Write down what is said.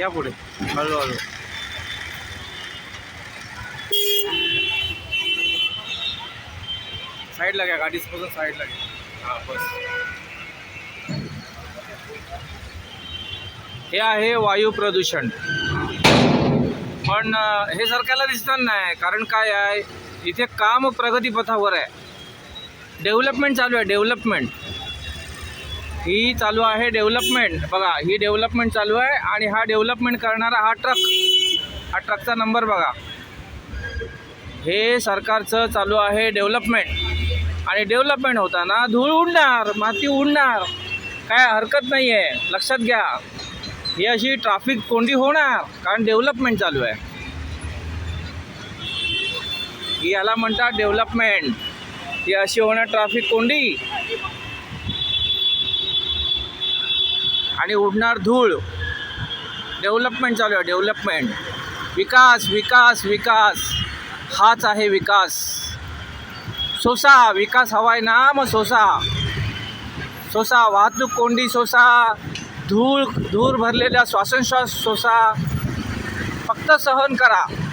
या पुढे. हळूहळू. साईडला घ्या गाडीपासून साईडला घ्या. हां बस. हे आहे वायू प्रदूषण. पण हे सरकारला दिसणार नाही कारण काय आहे? इथे काम प्रगतीपथावर आहे. डेव्हलपमेंट चालू आहे डेव्हलपमेंट. ही चालू आहे डेव्हलपमेंट. बघा ही डेव्हलपमेंट चालू आहे आणि हा डेव्हलपमेंट करणारा हा ट्रक. हा ट्रकचा नंबर बघा. हे सरकारचं चालू आहे डेव्हलपमेंट. आणि डेव्हलपमेंट होताना धूळ उडणार माती उडणार. काय हरकत नाही आहे लक्षात घ्या. ही अशी ट्राफिक कोंडी होणार कारण डेव्हलपमेंट चालू आहे. ही याला म्हणतात डेव्हलपमेंट. ही अशी होणार ट्राफिक कोंडी. आणि उडणार धूळ. डेव्हलपमेंट चालू आहे डेव्हलपमेंट. विकास विकास विकास. हाच आहे विकास. सोसा विकास हवाय ना मग सोसा. सोसा वाहतूक कोंडी सोसा. धूळ धूर भरलेल्या श्वासनश्वास सोसा. फक्त सहन करा.